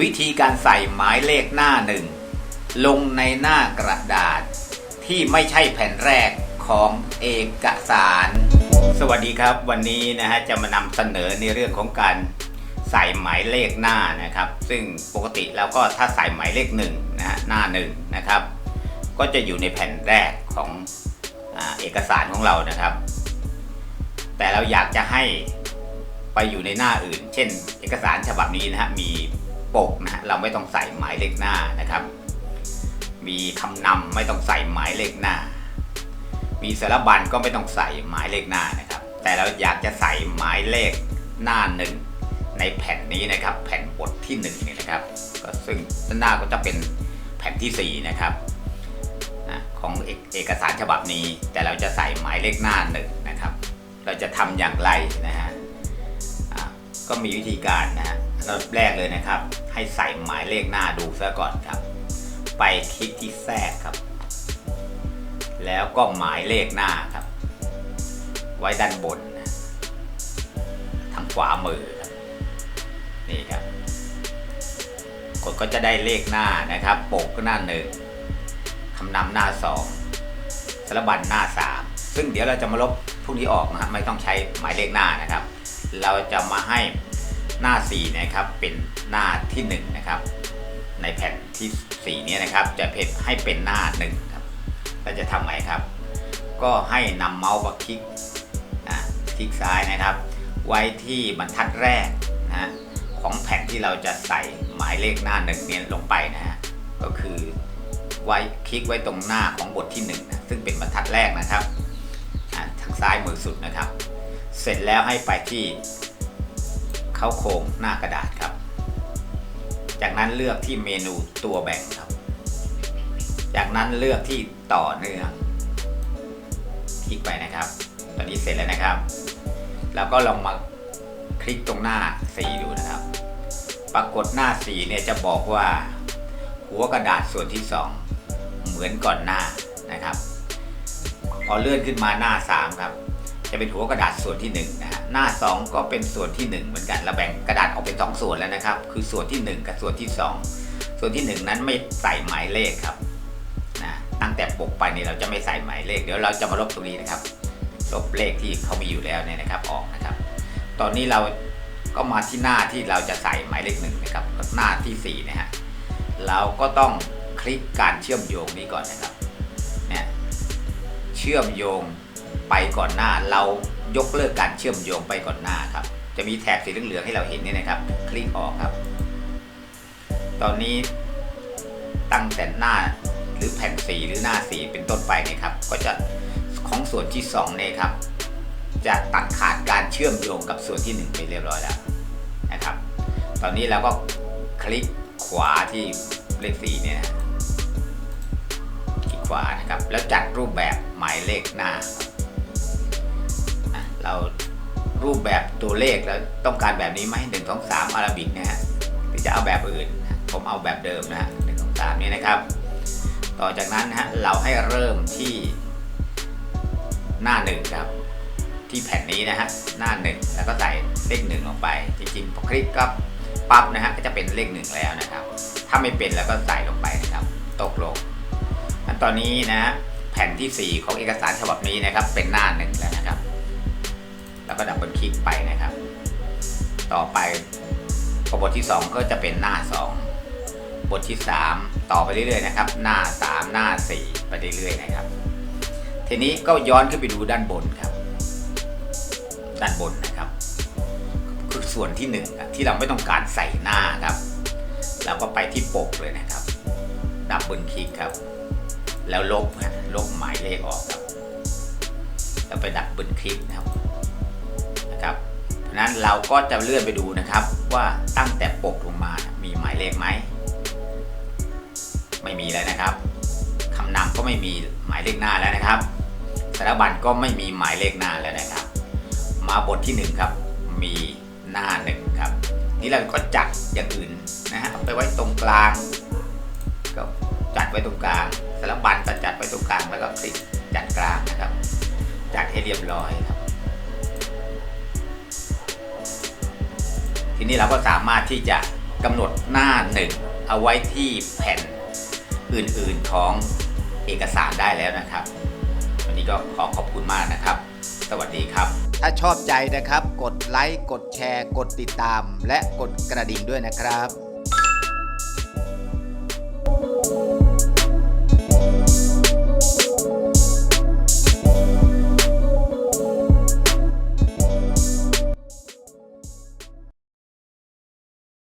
วิธีการใส่หมายเลขหน้าหนึ่งลงในหน้ากระดาษ ที่ไม่ใช่แผ่นแรกของเอกสาร สวัสดีครับ วันนี้นะฮะจะมานำเสนอในเรื่องของการใส่หมายเลขหน้านะครับ ซึ่งปกติแล้วก็ถ้าใส่หมายเลขหนึ่งนะฮะหน้าหนึ่งนะครับ ก็จะอยู่ในแผ่นแรกของอเอกสารของเรานะครับ แต่เราอยากจะให้ไปอยู่ในหน้าอื่น เช่น เอกสารฉบับนี้นะฮะมี ปกนะฮะเราไม่ต้องใส่หมายเลขหน้านะครับ มีคำนำไม่ต้องใส่หมายเลขหน้า มีสารบัญก็ไม่ต้องใส่หมายเลขหน้านะครับ แต่เราอยากจะใส่หมายเลขหน้าหนึ่งในแผ่นนี้นะครับ แผ่นบทที่หนึ่งเนี่นะครับก็ซึ่งหน้าก็จะเป็นแผ่นที่สี่นะครับของเอกเอกสารฉบับนี้แต่เราจะใส่หมายเลขหน้าหนึ่งนะครับ เราจะทำอย่างไรนะฮะก็มีวิธีการนะฮะ อันดับแรกเลยนะครับ ให้ใส่หมายเลขหน้าดูซะก่อนครับ ไปคลิกที่แทรกครับ แล้วก็หมายเลขหน้าครับ ไว้ด้านบนทางขวามือครับนี่ครับกดก็จะได้เลขหน้านะครับ ปกก็หน้าหนึ่งคำนำหน้าสองสารบัญหน้าสามซึ่งเดี๋ยวเราจะมาลบพวกนี้ออกนะฮะไม่ต้องใช้หมายเลขหน้านะครับ เราจะมาให้ หน้าสี่นะครับ เป็นหน้าที่หนึ่งนะครับ ในแผ่นที่สี่นี้นะครับ จะเพจให้เป็นหน้าหนึ่งครับเราจะทำไงครับ ก็ให้นำเมาส์มาคลิกนะคลิกซ้ายนะครับ ไว้ที่บรรทัดแรกนะของแผ่นที่เราจะใส่หมายเลขหน้าหนึ่งเนี่ยลงไปนะฮะก็คือไว้คลิกไว้ตรงหน้าของบทที่1นะซึ่งเป็นบรรทัดแรกนะครับอ่าทางซ้ายมือสุดนะครับ เสร็จแล้วให้ไปที่ เข้าโครงหน้ากระดาษครับ จากนั้นเลือกที่เมนูตัวแบ่งครับ จากนั้นเลือกที่ต่อเนื่องคลิกไปนะครับ ตอนนี้เสร็จแล้วนะครับ แล้วก็ลองมาคลิกตรงหน้าสีดูนะครับ ปรากฏหน้าสีเนี่ยจะบอกว่า หัวกระดาษส่วนที่ 2 เหมือนก่อนหน้านะครับ พอเลื่อนขึ้นมาหน้า 3 ครับ จะเป็นหัวกระดาษส่วนที่1นะฮะหน้า 2 ก็เป็นส่วนที่ 1 เหมือนกันเราแบ่งกระดาษออกเป็น 2 ส่วนแล้วนะครับ คือส่วนที่ 1 กับส่วนที่ 2 ส่วนที่ 1 นั้นไม่ใส่หมายเลขครับนะตั้งแต่ปกไปนี่เราจะไม่ใส่หมายเลข เดี๋ยวเราจะมาลบตรงนี้นะครับ ลบเลขที่เขามีอยู่แล้วเนี่ยนะครับออกนะครับ ตอนนี้เราก็มาที่หน้าที่เราจะใส่หมายเลขหนึ่งนะครับหน้าที่4นะฮะเราก็ต้องคลิกการเชื่อมโยงนี้ก่อนนะครับเนี่ยเชื่อมโยง ไปก่อนหน้าเรายกเลิกการเชื่อมโยงไปก่อนหน้าครับ จะมีแถบสีเหลืองๆให้เราเห็นนี่นะครับ คลิกออกครับ ตอนนี้ตั้งแต่หน้าหรือแผ่นสีหรือหน้าสีเป็นต้นไปนี่ยครับ ก็จะของส่วนที่2เนี่ยครับ จะตัดขาดการเชื่อมโยงกับส่วนที่ 1 ไปเรียบร้อยแล้วนะครับ ตอนนี้เราก็คลิกขวาที่เลข4เนี่ยนะคลิกขวานะครับแล้วจัดรูปแบบหมายเลขหน้า เรารูปแบบตัวเลขแล้วต้องการแบบนี้ไหมหนึ่งสองสามอาราบิกนะฮะหรือจะเอาแบบอื่น ผมเอาแบบเดิมนะฮะหนึ่งสองสามนี่นะครับ ต่อจากนั้นนะฮะเราให้เริ่มที่หน้าหนึ่งครับ ที่แผ่นนี้นะฮะหน้าหนึ่งแล้วก็ใส่เลขหนึ่งลงไปจริงๆพอคลิกก็ปั๊บนะฮะก็จะเป็นเลขหนึ่งแล้วนะครับ ถ้าไม่เป็นแล้วก็ใส่ลงไปนะครับ ตกลงอันตอนนี้นะฮะแผ่นที่ 4 ของเอกสารฉบับนี้นะครับเป็นหน้าหนึ่งแล้วนะครับแล้ว ก็ดับเบิลคลิกไปนะครับ ต่อไปพอบทที่ 2 ก็จะเป็นหน้า 2 บทที่ 3 ต่อไปเรื่อยๆนะครับ หน้า 3 หน้า 4 ไปเรื่อยๆนะครับ ทีนี้ก็ย้อนขึ้นไปดูด้านบนครับ ด้านบนนะครับ คือส่วนที่หนึ่งที่เราไม่ต้องการใส่หน้าครับเราก็ไปที่ปกเลยนะครับ ดับเบิลคลิกครับ แล้วลบลบหมายเลขออกครับ แล้วไปดับเบิลคลิกนะครับ นั้นเราก็จะเลื่อนไปดูนะครับว่าตั้งแต่ปกลงมามีหมายเลขไหม ไม่มีแล้วนะครับคำนำก็ไม่มีหมายเลขหน้าแล้วนะครับสารบัญก็ไม่มีหมายเลขหน้าแล้วนะครับ มาบทที่ 1 ครับ มีหน้าหนึ่งครับ นี่เราก็จัดอย่างอื่นนะฮะเอาไปไว้ตรงกลางก็จัดไว้ตรงกลางสารบัญก็จัดไว้ตรงกลางแล้วก็คลิกจัดกลางนะครับ จัดให้เรียบร้อยครับ ทีนี้เราก็สามารถที่จะกำหนดหน้าหนึ่งเอาไว้ที่แผ่นอื่นๆของเอกสารได้แล้วนะครับ วันนี้ก็ขอขอบคุณมากนะครับ สวัสดีครับ ถ้าชอบใจนะครับ กดไลค์ กดแชร์ กดติดตาม และกดกระดิ่งด้วยนะครับ